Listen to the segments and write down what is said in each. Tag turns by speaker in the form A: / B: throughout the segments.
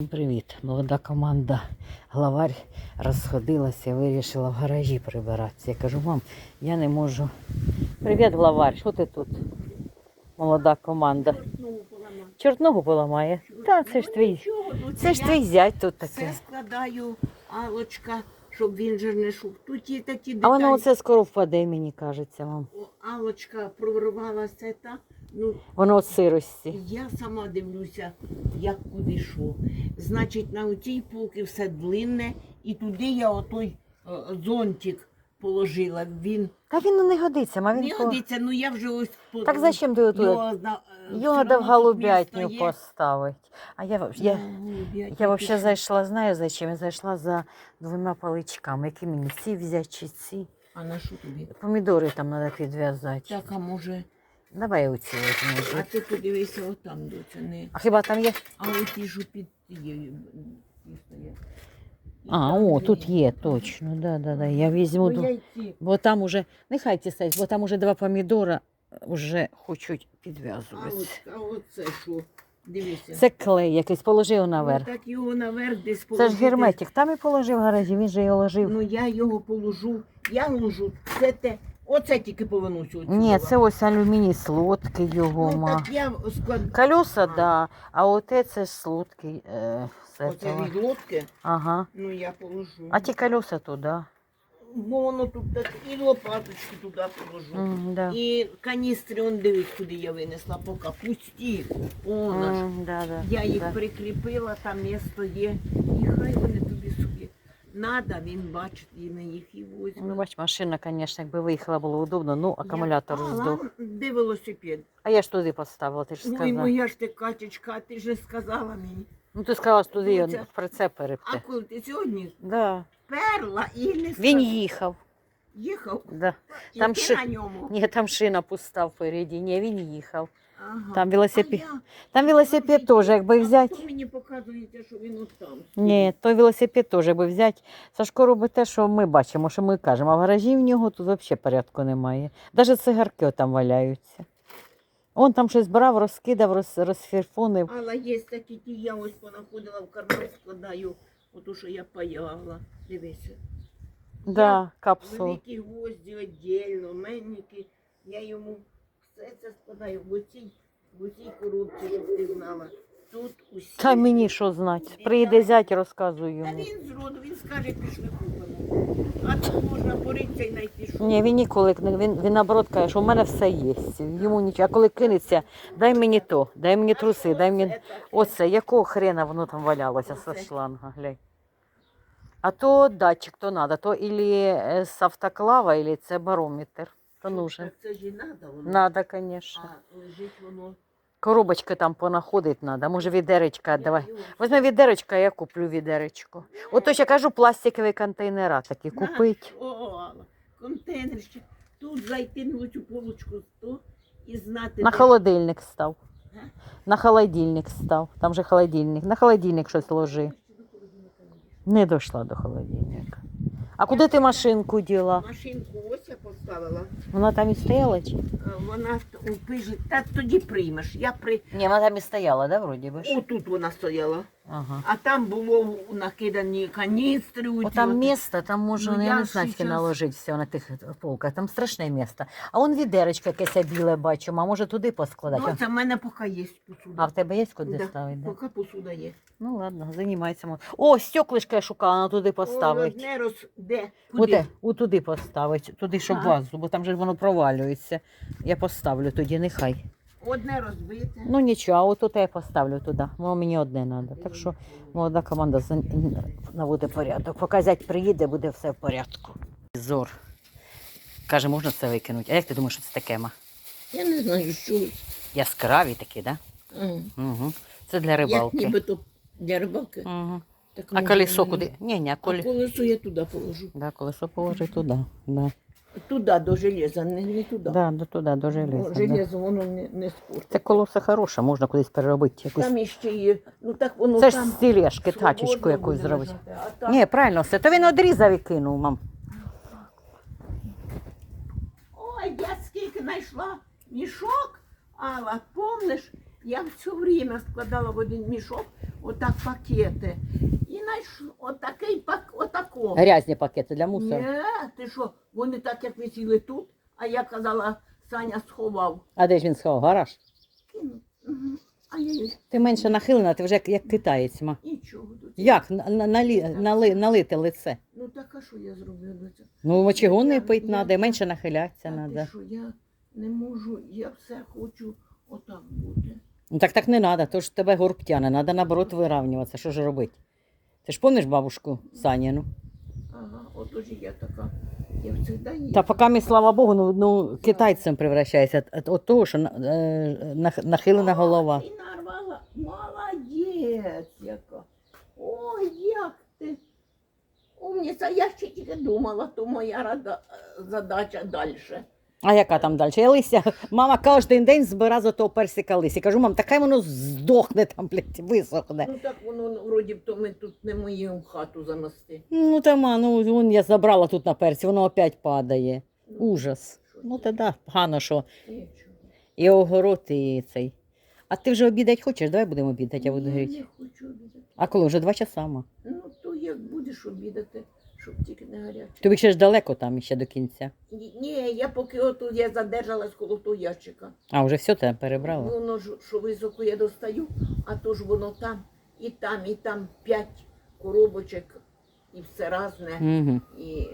A: Всім Привіт, молода команда. Главарь розходилася, вирішила в гаражі прибиратися. Я кажу, мам, я не можу. Привіт, главарь, що ти тут? Молода команда. Чорт ногу поламає. Та це ж твій. Це ж твій зять тут
B: Все
A: таке.
B: складаю, алочка, щоб він же не шув. Тут є такі
A: А воно оце скоро впаде, мені кажеться вам.
B: Алочка прорвалася та. Ну,
A: Воно от сирості.
B: я сама дивлюся, як куди що. Значить, на цій полці все длинне, і туди я отой е, зонтик положила. Він
A: Та він ну, не годиться, ма він
B: не
A: по...
B: годиться, ну я вже ось по-
A: Так зачем ти його
B: Його,
A: туди?
B: на-
A: Його
B: все
A: треба в
B: тут
A: голубятню
B: місто є.
A: поставити. А я, в- я,
B: На
A: Я взагалі
B: пішла.
A: зайшла, знаю зачем? Я зайшла за двома паличками. Які мені ці взяти чи ці?
B: А на що тобі?
A: Помідори там треба підв'язати.
B: Так, а може.
A: Давай оці
B: А ти подивися отам, доця, не.
A: А хіба там є?
B: А оті ж під тією
A: А, о, тут є, точно. Да, да, да. Я візьму.
B: Ну, яйці.
A: Бо там уже, нехай ці стоять, бо там уже два помідора вже хочуть
B: А
A: підв'язувати.
B: от, а оце що? Дивися.
A: Це клей якийсь, положи його наверх.
B: Ну, так його наверх десь
A: Це ж
B: положити.
A: герметик, там і положив в гаражі, він же його ложив.
B: Ну я його положу. Я ложу. Це те. Оце тільки повиносю.
A: Ні, це ось алюміній слодкий його
B: Ну,
A: ма.
B: так я склад...
A: Колеса,
B: А.
A: да, а оте це ж слодкий. Е, з
B: Оце
A: этого.
B: від лодки,
A: Ага.
B: ну я положу.
A: А ті колеса туди.
B: Бо воно тут так і лопаточки туди положу.
A: М, да.
B: І каністри, он дивись, куди я винесла, поки пусті. О, наш.
A: М, да, да,
B: Я їх
A: да.
B: прикріпила, там місто є. І хай вони. Надо, він бачить, і на їх і
A: Ну, бач, машина, звісно, якби виїхала, було удобно, ну, акумулятор
B: Я- а,
A: здох.
B: Де велосипед?
A: А я ж туди поставила, ти ж сказала.
B: Ой,
A: сказала.
B: моя ж ти Катечка, ти ж сказала мені.
A: Ну, ти сказала, що туди його в прицеп
B: А коли ти сьогодні
A: Да.
B: перла і не
A: Він їхав.
B: їхав,
A: Да.
B: Тільки
A: Там ши-
B: на ньому.
A: Ні, там шина пуста впереді. Ні, він їхав.
B: Ага.
A: Там велосипед.
B: А я-
A: Там велосипед теж, якби взяти.
B: мені показуєте, що він от там?
A: Ні, той велосипед теж би взяти. Сашко робить те, що ми бачимо, що ми кажемо. А в гаражі в нього тут взагалі порядку немає. Навіть цигарки там валяються. Он там щось брав, розкидав, роз, розфірфонив.
B: Але є такі ті, я ось понаходила в карман, складаю, ото що я паяла. Дивися.
A: Да, капсул.
B: Великі гвозді віддільно, менники. Я йому все це складаю в оцій, в оцій коробці, щоб ти знала. Тут усі.
A: Та мені що знати. Приїде зять, розказую
B: Та
A: йому.
B: він зроду, він скаже, пішли купимо. А тут можна поритися і знайти що.
A: Ні, він ніколи не він, він наоборот каже, що в мене все є. Йому нічого. А коли кинеться, дай мені то, дай мені труси, дай мені.
B: Це.
A: Оце, якого хрена воно там валялося
B: Оце.
A: з шланга, глянь. А то датчик, то надо, то ілі е, з автоклава, ілі це барометр. То нужен.
B: Так це ж і надо воно.
A: Надо, звісно.
B: А лежить воно.
A: Коробочки там понаходить надо. Може відеречка, давай. Возьми відеречка, я куплю відеречко. Ото ж я кажу, пластикові контейнера такі купить.
B: О, контейнерчик. Тут зайти на цю полочку то і знати.
A: На
B: де-
A: холодильник став.
B: Га?
A: На холодильник став. Там же холодильник. На холодильник щось ложи. Не дійшла до холодильника. А куди ти машинку діла?
B: Машинку ось я поставила.
A: Вона там і стояла чи?
B: Вона пижі. та тоді приймеш. Я при.
A: Ні, вона там і стояла, да, вроді би? ж?
B: Отут вона стояла.
A: Ага.
B: А там було накидані каністри.
A: О, там
B: от.
A: місто, там можна,
B: Ну,
A: я, не знаю,
B: щас-
A: наложити все на тих полках. Там страшне місто. А он відеречко якесь біле бачимо, а може туди поскладати?
B: Ну, це в мене поки є посуда.
A: А в тебе є куди
B: Да,
A: ставити? Да?
B: Поки посуда є.
A: Ну ладно, займайся. О, стеклишко я шукала, туди поставить.
B: одне роз... Де? Куди?
A: Оте, отуди поставить, туди, щоб
B: Ага.
A: вазу, бо там же воно провалюється. Я поставлю тоді, нехай.
B: Одне розбите.
A: Ну нічого, а от я поставлю туди. Воно мені одне треба. Так що молода команда наводить порядок. Поки зять приїде, буде все в порядку. Зор. Каже, можна це викинути. А як ти думаєш, що це таке? ма?
B: Я не знаю, що.
A: Яскраві такі, так? Да? Угу. Це для
B: Як
A: рибалки.
B: нібито для рибалки.
A: Угу.
B: Так,
A: А колесо куди? Ні, ні, а
B: А колесо я туди положу.
A: да, колесо положи туди. Да.
B: Туди до железа, не, не туди.
A: Да, до туди, до железа. Да.
B: Железо воно не, не спортить.
A: Це колесо хороше, можна кудись переробити. Якусь...
B: Там іще є. Ну так воно
A: Це ж
B: там
A: з тележки,
B: свободно
A: тачечку якусь
B: буде
A: зробити.
B: лежати. А так-
A: Ні, правильно все. То він одрізав і кинув, мам.
B: Ой, я скільки знайшла мішок, Алла, помниш, Я все время складала в один мішок отак пакети. Знаєш, отакий пак, отако.
A: Грязні пакети для мусору.
B: Ні, ти що, вони так як висіли тут, а я казала, Саня сховав.
A: А де ж він сховав? Гараж?
B: Кинув. Мгм. А я їй
A: Ти менше нахилена, ти вже як, як китаєць, ма.
B: нічого до цього.
A: Як на, на, налі, нали, налити лице?
B: Ну так а що я зроблю до цього?
A: Ну, мочегон не
B: Я-
A: пить
B: я-
A: треба, менше нахилятися
B: А ти
A: треба.
B: що, я не можу, я все хочу отак бути.
A: Ну так так не треба, то ж тебе горб тяне, треба наоборот вирівнюватися. Що ж робити? Ти ж пам'ятаєш бабушку Саніну?
B: Ага, отож і я така. Я завжди її.
A: Та поки ми, слава Богу, ну, ну китайцем превращається. От- От того, що е, нах- нахилена голова.
B: Ти нарвала. Молодець яка. Ой, як ти. Умниця, я ще тільки думала, то моя рада, задача далі.
A: А яка там далі? Я листя, мама кожен день збира з того персика листя. Кажу, мам, таке воно здохне там, блядь, висохне.
B: Ну так воно вроді б то ми тут не мою хату занести.
A: Ну, та ма, ну вон я забрала тут на перці, воно опять падає.
B: Ну,
A: Ужас. Ну та да, погано, що
B: Нічого.
A: і огород, і цей. А ти вже обідати хочеш? Давай будемо обідати, я буду
B: Ні,
A: говорити.
B: не хочу обідати.
A: А коли вже два часа, ма.
B: Ну то як будеш обідати, щоб тільки не гаряче.
A: Тобі ще ж далеко там ще до кінця.
B: Ні, я поки отут я задержалась коло того ящика.
A: А, вже все тебе перебрала.
B: Воно ж, що високо я достаю, а то ж воно там, і там, і там п'ять коробочок, і все разне.
A: Угу,
B: І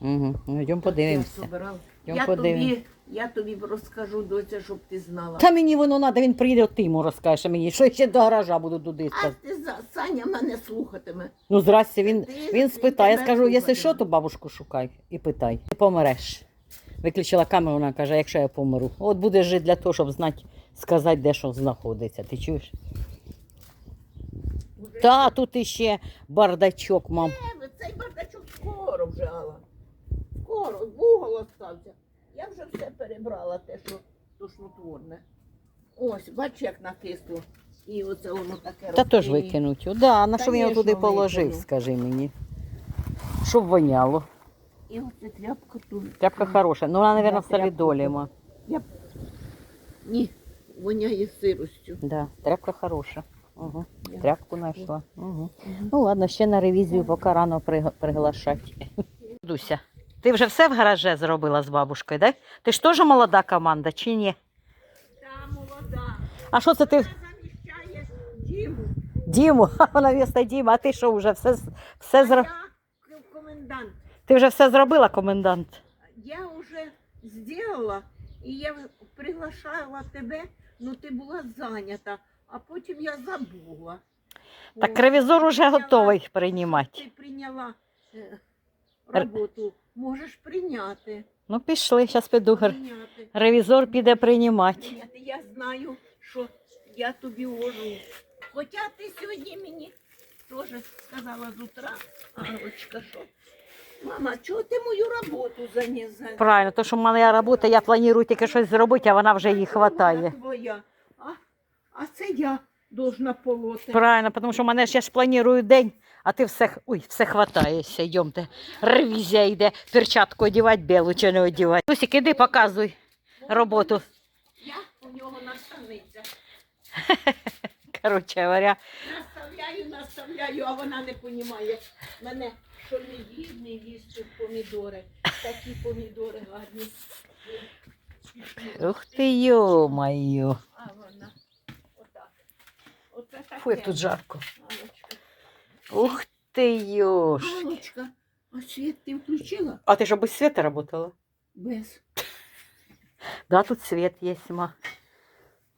A: угу. Ну, йдемо
B: я собирала. Я тобі, я тобі розкажу, доця, щоб ти знала.
A: Та мені воно треба, він приїде, от ти йому розкажеш мені, що ще до гаража буду туди
B: А ти за Саня мене слухатиме.
A: Ну, здрасте, він,
B: Ти-
A: він
B: ти
A: спитає. Я
B: тебе
A: скажу, якщо що, то бабушку шукай і питай. Ти помреш. Виключила камеру, вона каже, якщо я помру. От будеш жити для того, щоб знати, сказати, де що знаходиться. Ти чуєш? Та тут іще бардачок, мам.
B: Е, Цей бардачок скоро вже, Алла. Скоро, вугол остався. Я вже все перебрала, те, що тошнотворне. Ось, бач, як накисло. І оце воно таке
A: Та теж викинуть. Да, на що він його туди положив,
B: викину.
A: скажи мені. Щоб воняло.
B: І оце тряпка тут.
A: Тряпка хороша. Ну, вона, мабуть, в
B: тряпка
A: солідолі.
B: тут.
A: ма.
B: Я... Ні, воняє сиростю.
A: Да, тряпка хороша. Угу.
B: Я-
A: Тряпку знайшла. Угу. Ну ладно, ще на ревізію, поки рано приг- приглашати. Дуся, ти вже все в гараже зробила з бабушкою, так? Ти ж теж молода команда, чи ні?
B: Та молода.
A: А що це ти
B: заміщає Діму.
A: Діму? Вона місто Діма, а ти що вже все, все зро...
B: Я комендант.
A: Ти вже все зробила, комендант?
B: Я вже зробила, і я приглашала тебе, ну ти була зайнята, а потім я забула.
A: Так
B: О,
A: ревізор уже
B: прийняла-
A: готовий приймати.
B: Ти прийняла е, роботу, можеш прийняти.
A: Ну пішли, зараз піду.
B: прийняти.
A: Ревізор піде приймати.
B: прийняти. Я знаю, що я тобі вожу. Хоча ти сьогодні мені теж сказала з утра, Алочка, що мама, чого ти мою роботу занесла?
A: Правильно, то що в мене робота, я планую тільки щось зробити, а вона вже її
B: Вона
A: хватає.
B: А, а це я должна полоти.
A: Правильно, тому що в мене ж я ж планую день, а ти все, ой, все хватаєшся, йдемте. Ревізія йде, перчатку одівати, білу чи не одівати. Тусік, іди, показуй роботу.
B: Я у нього наставниця.
A: Коротше говоря,
B: Наставляю, наставляю, а вона не розуміє. Мене що не їсть, їсти помідори. Такі помідори гарні.
A: ух ти, йо-моє.
B: А вона.
A: Фу, як тут жарко. Ух ти, йош.
B: Алочка, а світ ти включила?
A: А ти що, без світа працювала?
B: Без.
A: Да, тут світ є, ма.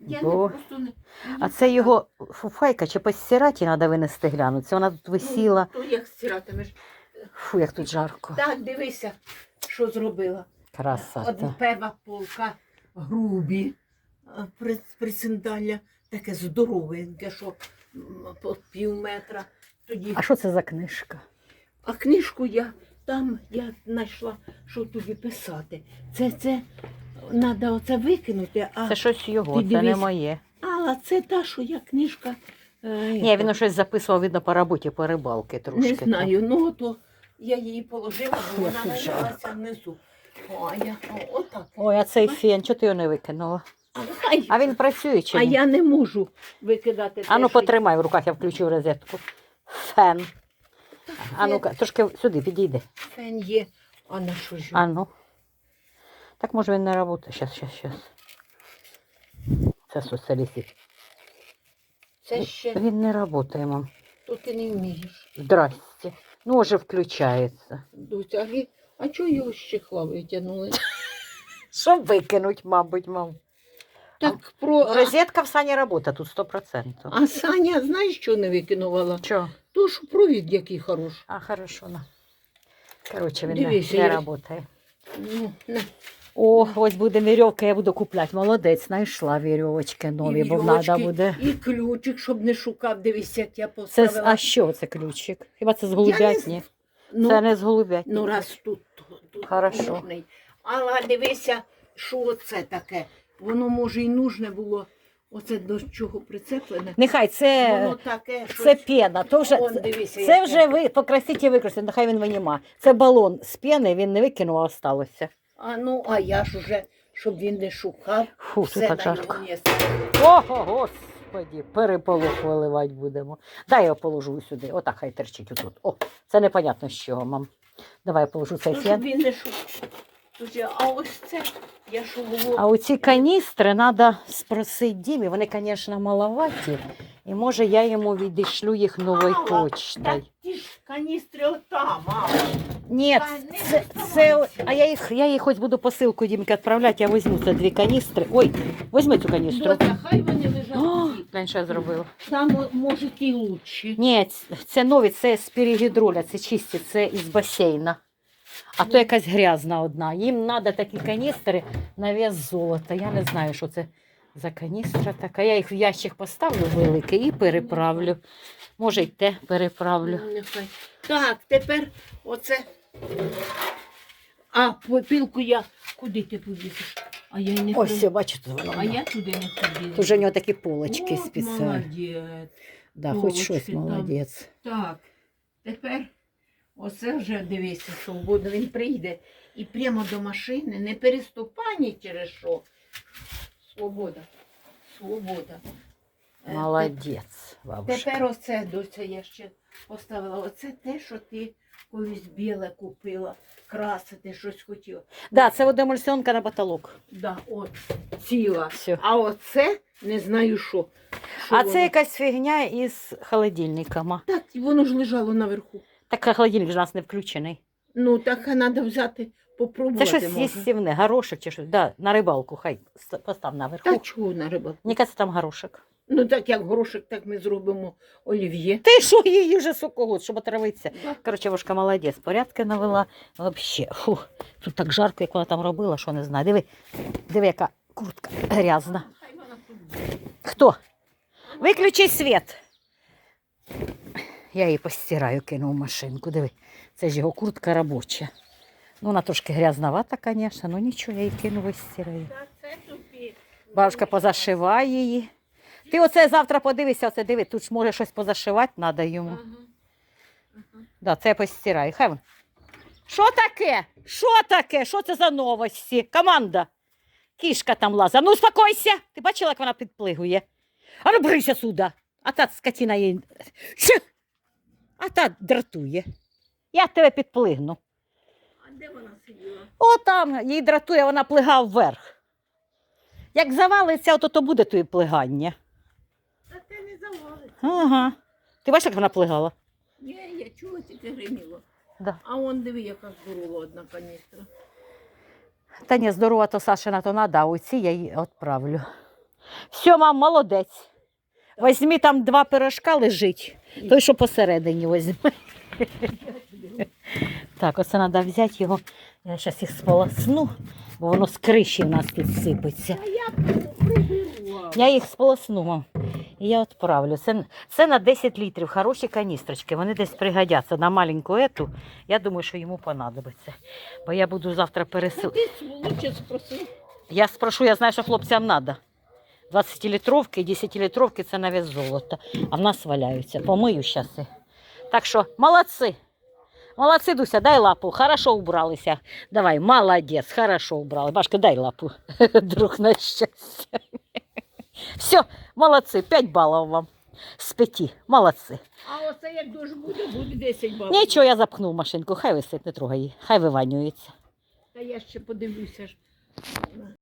B: Я
A: Бо-
B: не просто не.
A: А це його фуфайка чи постирати треба винести глянути. Це вона тут висіла.
B: Ну, то як стиратимеш?
A: Фу, як тут жарко.
B: Так, дивися, що зробила. Одна
A: Красота.
B: пева полка грубі, а, при- присиндаля таке здоровеньке, що по пів метра. Тоді.
A: А що це за книжка?
B: А книжку я там я знайшла, що тобі писати. Це це треба оце викинути, а,
A: Це щось його, це не моє.
B: а це та, що я книжка. е,
A: Ні, він щось записував, видно, по роботі, по рибалки трошки.
B: Не знаю, ну то я її положила, бо вона
A: Як
B: валялася внизу. О, а я о, отак.
A: Ой, а цей фен, чого ти його не викинула?
B: Ай,
A: А він працює чи
B: а
A: ні?
B: я не можу викидати.
A: А ну
B: що-
A: потримай в руках, я включу розетку. Фен. А ну-ка, трошки сюди підійди.
B: Фен є. А на що ж?
A: А ну. Так може він не працює. Щас, щас, щас. Це соціалістик.
B: Це ще
A: Він не працює, мам.
B: то ти не вмієш.
A: Здрасте. Ну, уже включається.
B: Дуся, а, чого його з чехла витягнули?
A: Щоб викинуть, мабуть, мам.
B: Так про.
A: Розетка в сані працює, тут 100%.
B: а Саня, знаєш, що не викинувала?
A: Чого?
B: То ж провід який хороший.
A: А, хорошо, на. Короче, він
B: Дивися,
A: не, не
B: я-
A: працює.
B: Ну, на.
A: О, ось буде вірьовка, я буду купляти. Молодець, знайшла вірьовочки нові, бо
B: вірьовочки,
A: треба буде.
B: І ключик, щоб не шукав, дивись, як я
A: Це,
B: поставила.
A: а що це ключик? Хіба це з голубятні?
B: ну,
A: Це не з голубятні.
B: ну, раз тут, тут, тут
A: Хорошо.
B: нужний. Дивися, що це таке. Воно, може, і нужне було. Оце до чого прицеплене.
A: Нехай це,
B: Воно таке, що
A: це пена. То вже,
B: Он,
A: це, це
B: яке.
A: вже ви покрасіть і використати, нехай він виніма. Це балон з пени, він не викинув, а осталося.
B: А ну, а я ж уже, щоб він не шукав,
A: Фу,
B: все
A: так
B: на
A: жарко. Ого, господі, переполох виливати будемо. Дай я положу сюди. Отак хай терчить отут. О, це непонятно з чого, мам. Давай я положу цей
B: Ну, щоб
A: фен.
B: він не шукав. А ось це, я що було.
A: А оці каністри треба спросити Дімі. Вони, звісно, маловаті. І може я йому відійшлю їх новою
B: Мала,
A: почтою.
B: Так ті ж каністри отам, мама.
A: Ні, це, це, а я їх, я їх хоч буду посилку Дімки відправляти, я візьму це дві каністри. Ой, візьми цю каністру.
B: Доця, хай вони лежать.
A: О, глянь, я зробила.
B: Там може і лучше.
A: Ні, це нові, це з перегідроля, це чисті, це із басейна. А то якась грязна одна. Їм треба такі каністри на вес золота. Я не знаю, що це за каністра така. Я їх в ящик поставлю великий і переправлю. Може, й те переправлю.
B: Нехай. Так, тепер оце. А попілку я куди ти повісиш? А я й не
A: Ось, все, бачите, воно.
B: А я туди не ходила.
A: Тут вже у нього такі полочки
B: От
A: спеціальні.
B: Молодець.
A: Да, хоч
B: полочки
A: щось
B: там.
A: молодець.
B: Так, тепер оце вже дивися, свободно. Він прийде і прямо до машини, не переступай через що. Свобода. Свобода. Е,
A: Молодець, бабушка.
B: Тепер оце, доця, я ще поставила. Оце те, що ти колись біле купила, красити, щось хотіла.
A: Да, це водомульсіонка на потолок.
B: Да, от, ціла.
A: Все.
B: А оце не знаю що. Що
A: А
B: воно?
A: це якась фігня із холодильниками.
B: Так, воно ж лежало наверху.
A: Так холодильник ж у нас не включений.
B: Ну, так треба взяти, попробувати.
A: Це щось
B: може.
A: їстівне, горошок чи щось. Да, на рибалку, хай ст- постав наверху.
B: Та чого на рибалку?
A: Мені кажеться, там горошок.
B: Ну так як грошик, так ми зробимо олів'є.
A: Ти що її вже соколот, щоб отравитися? Коротше, вошка молодець, порядки навела. Вообще, фу, тут так жарко, як вона там робила, що не знаю. Диви, диви, яка куртка грязна. Хто? Виключи світ. Я її постираю, кину в машинку. Диви, це ж його куртка робоча. Ну, вона трошки грязновата, звісно, ну нічого, я її кину вистираю. Бабушка позашиває її. Ти оце завтра подивися, оце диви, тут ж може щось позашивати треба йому.
B: Ага.
A: Да, це постираю. Хай вон. Що таке? Що таке? Що це за новості? Команда. Кішка там лаза. Ну, успокойся. Ти бачила, як вона підплигує? А ну брися сюди. А та скотина їй. А та дратує. Я тебе підплигну.
B: А де вона сиділа?
A: О, там їй дратує, вона плига вверх. Як завалиться, то, то буде тобі плигання.
B: Та ти не завалиться.
A: Ага. Ти бачиш, як вона плигала?
B: Ні, я чула, тільки гриміло.
A: Да.
B: А он диви, яка здорова одна каністра.
A: Та ні, здорова, то Сашина, то надо, а оці я її відправлю. Все, мам, молодець. Візьмі там два пирожка лежить, той, що посередині візьми. Так, оце треба взяти його. Я зараз їх сполосну, бо воно з криші в нас тут сипеться.
B: Я
A: їх сполосну, і я відправлю. Це, це на 10 літрів, хороші каністрочки, вони десь пригодяться на маленьку ету. Я думаю, що йому понадобиться. Бо я буду завтра пересилати. Я спрошу, я знаю, що хлопцям треба. 20-літровки і 10-літровки це на вес золота. А в нас валяються. Помию зараз. Так що молодці. Молодці, Дуся, дай лапу. Хорошо убралися. Давай, молодець, хорошо убрали. Башка, дай лапу. Друг на щастя. Все, молодці, 5 балів вам. З 5. Молодці.
B: А оце як дощ буде, буде 10 бабів.
A: Нічого, я запхнув машинку, хай висить, не трогай її, хай виванюється.
B: Та я ще подивлюся ж.